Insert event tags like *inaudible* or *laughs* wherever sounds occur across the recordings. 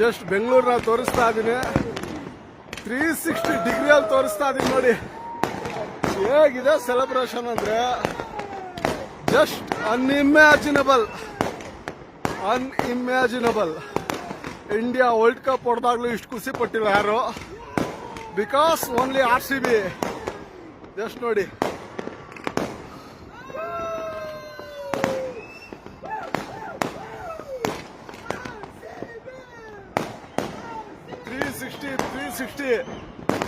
Just ಬೆಂಗಳೂರಿನ ತೋರಿಸ್ತಾ ಇದ್ದೀನಿ. ತ್ರೀ ಸಿಕ್ಸ್ಟಿ ಡಿಗ್ರಿಯಲ್ಲಿ ತೋರಿಸ್ತಾ ಇದೀನಿ ನೋಡಿ. ಹೇಗಿದೆ ಸೆಲೆಬ್ರೇಷನ್ ಅಂದ್ರೆ? Just unimaginable unimaginable India world cup ಹೊಡೆದಾಗ್ಲೂ ಇಷ್ಟು ಖುಷಿ ಪಟ್ಟಿಲ್ಲ ಯಾರು? Because only R C B just ನೋಡಿ. Sixty three sixty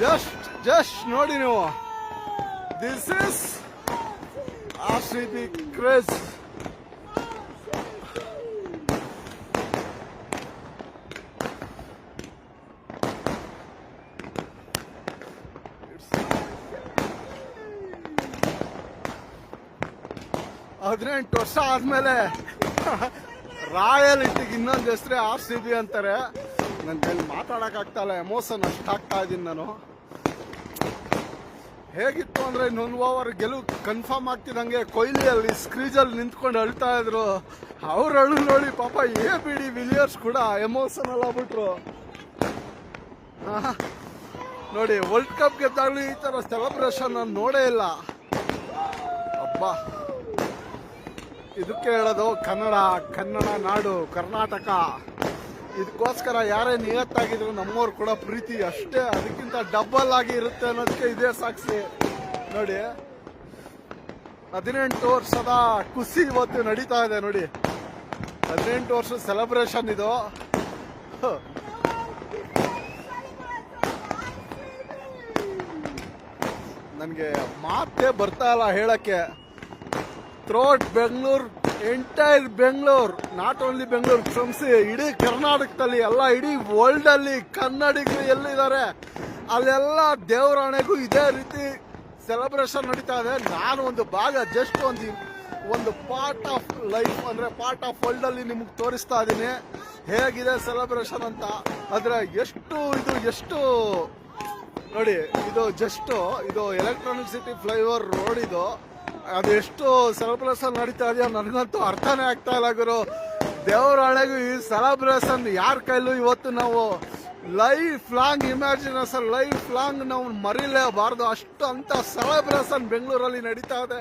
just just ನೋಡಿ ನೀವು. This is R C B craze ಹದಿನೆಂಟು ವರ್ಷ ಆದ್ಮೇಲೆ ರಾಯಲ್ ಇಟ್ಟಿಗೆ ಇನ್ನೊಂದು ಹೆಸರೇ ಆರ್ ಸಿ ಬಿ ಅಂತಾರೆ. ನನ್ನ ಕೈಲಿ ಮಾತಾಡೋಕ್ಕಾಗ್ತಾಯಿಲ್ಲ ಎಮೋಷನ್ ಅಷ್ಟು ಆಗ್ತಾ ಇದೀನಿ ನಾನು. ಹೇಗಿತ್ತು ಅಂದರೆ ಓವರ್ ಗೆಲುವು ಕನ್ಫರ್ಮ್ ಆಗ್ತಿದ್ದಂಗೆ ಕೊಹ್ಲಿಯಲ್ಲಿ ಸ್ಕ್ರೀಜಲ್ಲಿ ನಿಂತ್ಕೊಂಡು ಅಳ್ತಾ ಇದ್ರು. ಅವ್ರ ಅಳು ನೋಡಿ ಪಾಪ ಎ ಬಿಡಿ ವಿಲಿಯರ್ಸ್ ಕೂಡ ಎಮೋಷನಲ್ ಆಗ್ಬಿಟ್ರು. ಬಿಟ್ರು ನೋಡಿ ವರ್ಲ್ಡ್ ಕಪ್ ಗೆದ್ದಾಗಲೂ ಈ ಥರ ಸೆಲೆಬ್ರೇಷನ್ ನಾನು ನೋಡೇ ಇಲ್ಲ. ಅಬ್ಬಾ. ಇದಕ್ಕೆ ಹೇಳೋದು ಕನ್ನಡ ಕನ್ನಡ ನಾಡು, ಕರ್ನಾಟಕ. ಇದಕ್ಕೋಸ್ಕರ ಯಾರೇ ನಿಯತ್ತಾಗಿದ್ರು ನಮ್ಮವ್ರು ಕೂಡ ಪ್ರೀತಿ ಅಷ್ಟೇ. ಅದಕ್ಕಿಂತ ಡಬಲ್ ಆಗಿ ಇರುತ್ತೆ ಅನ್ನೋದಕ್ಕೆ ಇದೇ ಸಾಕ್ಷಿ. ನೋಡಿ, ಹದಿನೆಂಟು ವರ್ಷದ ಖುಷಿ ಇವತ್ತು ನಡೀತಾ ಇದೆ ನೋಡಿ. ಹದಿನೆಂಟು ವರ್ಷದ ಸೆಲೆಬ್ರೇಷನ್ ಇದು. ನನಗೆ ಮಾತೇ ಬರ್ತಾ ಇಲ್ಲ ಹೇಳಕ್ಕೆ. Throughout Bengaluru entire Bengaluru not only Bengaluru ಸಂಸ್ಥೆ ಇಡೀ ಕರ್ನಾಟಕದಲ್ಲಿ ಎಲ್ಲ ಇಡೀ ವರ್ಲ್ಡ್ ಅಲ್ಲಿ ಕನ್ನಡಿಗರು ಎಲ್ಲಿದ್ದಾರೆ? ಅಲ್ಲೆಲ್ಲ ದೇವರಾಣೆಗೂ ಇದೇ ರೀತಿ ಸೆಲೆಬ್ರೇಷನ್ ನಡೀತಾ ಇದೆ. ನಾನು ಒಂದು ಭಾಗ ಜಸ್ಟ್ ಒಂದು ಒಂದು ಪಾರ್ಟ್ ಆಫ್ ಲೈಫ್ ಅಂದ್ರೆ ಪಾರ್ಟ್ ಆಫ್ ವರ್ಲ್ಡ್ ಅಲ್ಲಿ ನಿಮ್ಗೆ ತೋರಿಸ್ತಾ ಇದ್ದೀನಿ ಹೇಗಿದೆ ಸೆಲೆಬ್ರೇಷನ್ ಅಂತ? ಆದರೆ ಎಷ್ಟು ಇದು, ಎಷ್ಟು ನೋಡಿ, ಇದು ಜಸ್ಟು ಇದು ಎಲೆಕ್ಟ್ರಾನಿಕ್ ಸಿಟಿ ಫ್ಲೈಓವರ್ ರೋಡ್ ಇದು. ಅದು ಎಷ್ಟು ಸೆಲೆಬ್ರೇಷನ್ ನಡೀತಾ ಇದೆಯೋ ನನಗಂತೂ ಅರ್ಥನೇ ಆಗ್ತಾ ಇಲ್ಲ ಗುರು. ದೇವರ ಹಳೆಗೂ ಈ ಸೆಲೆಬ್ರೇಷನ್ ಯಾರ ಕೈಲೂ ಇವತ್ತು ನಾವು life long imagination, life long ನಾವು ಮರಿಲೇಬಾರ್ದು. ಅಷ್ಟು ಅಂತ ಸೆಲೆಬ್ರೇಷನ್ ಬೆಂಗಳೂರಲ್ಲಿ ನಡೀತಾ ಇದೆ.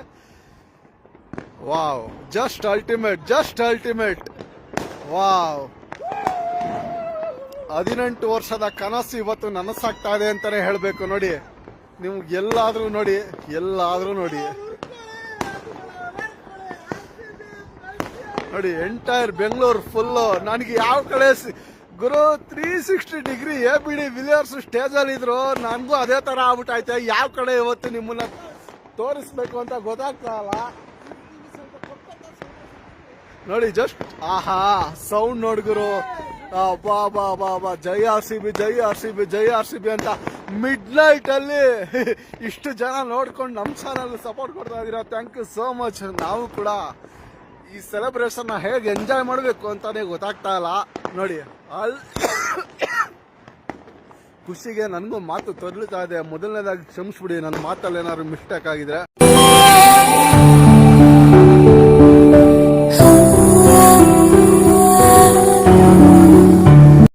Wow, just ultimate just ultimate. Wow. ಹದಿನೆಂಟು ವರ್ಷದ ಕನಸು ಇವತ್ತು ನನಸಾಗ್ತಾ ಇದೆ ಅಂತಾನೆ ಹೇಳಬೇಕು ನೋಡಿ. ನಿಮ್ಗೆ ಎಲ್ಲಾದ್ರೂ ನೋಡಿ ಎಲ್ಲಾದ್ರೂ ನೋಡಿ. ನೋಡಿ ಎಂಟೈರ್ ಬೆಂಗಳೂರು ಫುಲ್ಲು ನನಗೆ ಯಾವ ಕಡೆ ಗುರು three sixty degree A B de Villiers stage ಅಲ್ಲಿ ಇದ್ರು, ನನಗೂ ಅದೇ ಥರ ಆಗ್ಬಿಟ್ಟೈತೆ ಯಾವ ಕಡೆ ಇವತ್ತು ನಿಮ್ಮನ್ನ ತೋರಿಸ್ಬೇಕು ಅಂತ ಗೊತ್ತಾಗ್ತಾ ಇಲ್ಲ. ನೋಡಿ ಜಸ್ಟ್ ಆಹಾ ಸೌಂಡ್ ನೋಡ್ಗುರು ಬಾ ಬಾ ಬಾ ಬಾ, ಜೈ ಆರ್ ಸಿ ಬಿ, ಜೈ ಆರ್ ಸಿ ಬಿ, ಜೈ ಆರ್ ಸಿ ಬಿ ಅಂತ ಮಿಡ್ ನೈಟ್ ಅಲ್ಲಿ *laughs* ಇಷ್ಟು ಜನ ನೋಡ್ಕೊಂಡು ನಮ್ಮ ಚಾನಲ್ ಸಪೋರ್ಟ್ ಕೊಡ್ತಾ ಇದ್ದೀರಾ. ಥ್ಯಾಂಕ್ ಯು ಸೋ ಮಚ್ ನಾವು ಕೂಡ ಈ ಸೆಲೆಬ್ರೇಷನ್ ಹೇಗೆ ಎಂಜಾಯ್ ಮಾಡಬೇಕು ಅಂತಾನೆ ಗೊತ್ತಾಗ್ತಾ ಇಲ್ಲ. ನೋಡಿ, ಅಲ್ ಖುಷಿಗೆ ನನಗೂ ಮಾತು ತೊದಲುತ್ತಾ ಇದೆ. ಮೊದಲನೇದಾಗಿ ಕ್ಷಮಿಸ್ಬಿಡಿ, ನನ್ನ ಮಾತಲ್ಲಿ ಏನಾದ್ರು ಮಿಸ್ಟೇಕ್ ಆಗಿದ್ರೆ.